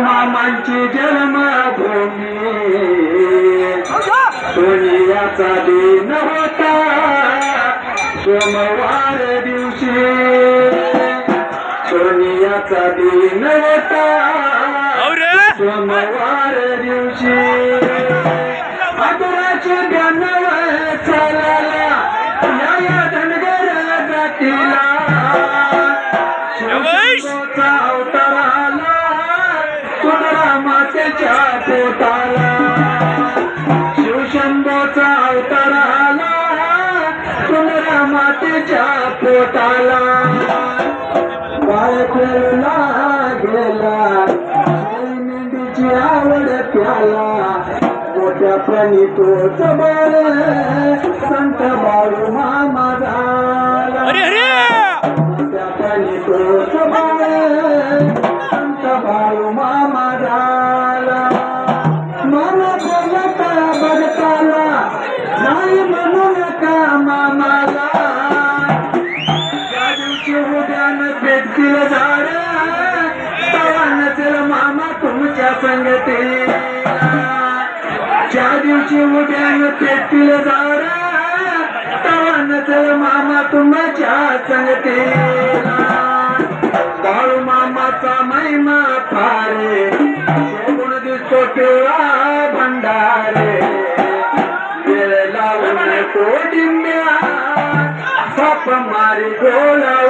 मामांची जन्मभूमी. सोनियाचा दिन होता. सोमवार दिवस सोनियाचा दिन होता सोमवार दिवशी चालाला या धनगर जातीला. आला तुळा मातेच्या पोटाला. शिवशंभूचा मातेच्या पोटाला. बाळखेळला गेला. मेंढीची आवड प्याला. मोठ्या प्राणी तोच बाळ संत बाळू मामा झाला. मोठ्या प्राणी तोच बाळ संत बाळू मामा उद्यान भेटतील झाड. तवा नसेल मामा तुमच्या संगतीला. ज्या दिवशी उद्यान भेटतील झाड तवा नसेल मामा तुमच्या संगतीला. काळू मामाचा महिमा फारे शोभून दिसतो पिवळा भंडारे. वेळ लावून कोडिंब्या साप मारी डोळा